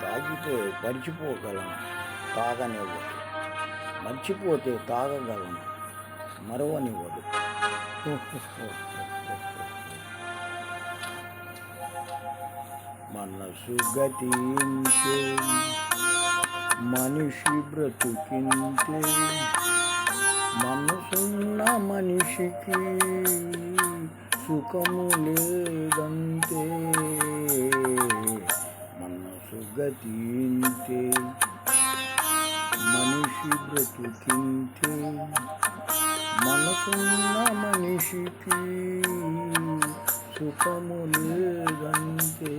తాగితే మర్చిపోగలను తాగనివ్వదు మర్చిపోతే తాగగలను మరవనివ్వదు మనసు గతించే మనిషి బ్రతుకింతే మనసున్న మనిషికి సుఖము లేదంతే మనసు గతింతే. మనిషి బ్రతుకింతే. మనసున్న మనిషికి సుఖము లేదంతే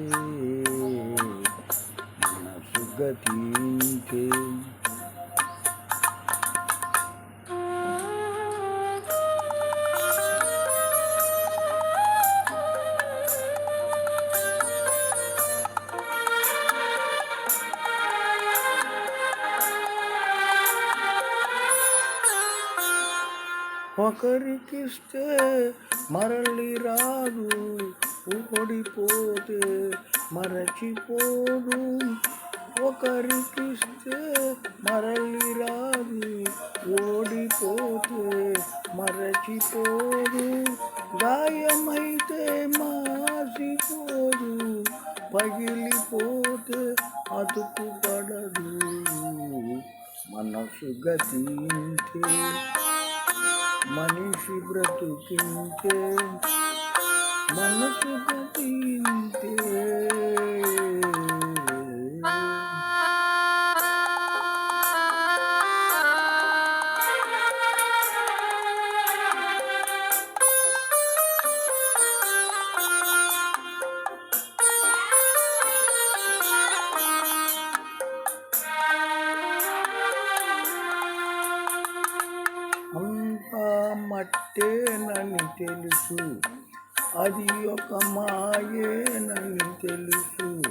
మనసు గతింతే. ఒకరికిస్తే మరలి రాదు ఓడిపోతే మరచిపోదు ఒకరికిస్తే మరలి రాదు ఓడిపోతే మరచిపోదు గాయమైతే మాసిపోదు పగిలిపోతే అతుకు పడదు మనసు గతింతే మనిషి బ్రతుకింతే మనసు గతింతే మట్టేనని తెలుసు. అది ఒక మాయేనని తెలుసు.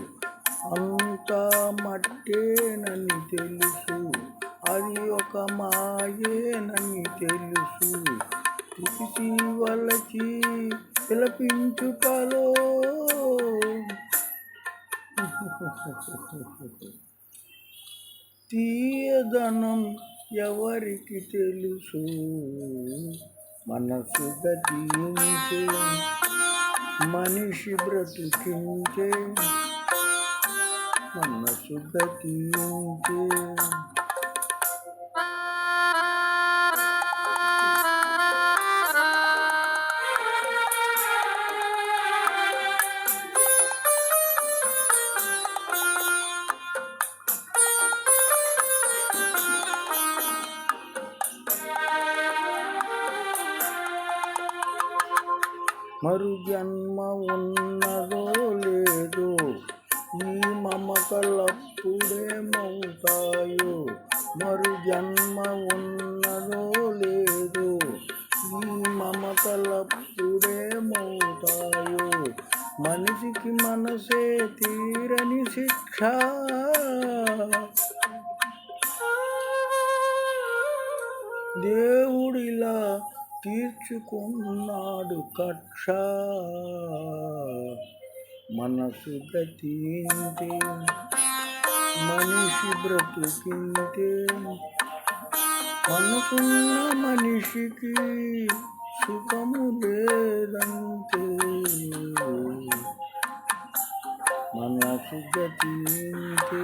అంతా మట్టేనని తెలుసు. అది ఒక మాయేనని తెలుసు. తిరిసి వలచి పిలపించుటలో తీయదనం ఎవరికి తెలుసు? మనసు గతించే మనిషి బ్రతికించే మనసు గతించే మరు జన్మ ఉన్నదో లేదో. ఈ మమకలప్పుడేమవుతాయో మరు జన్మ ఉన్నదో లేదో ఈ మమకలప్పుడేమవుతాయో మనిషికి మనసే తీరని శిక్ష. దేవుడిలా తీర్చుకున్నాడు కక్ష. మనసు గతింటే మనిషి బ్రతుకింటే మనసున్న మనిషికి సుఖము లేదంటే మనసు గతింటే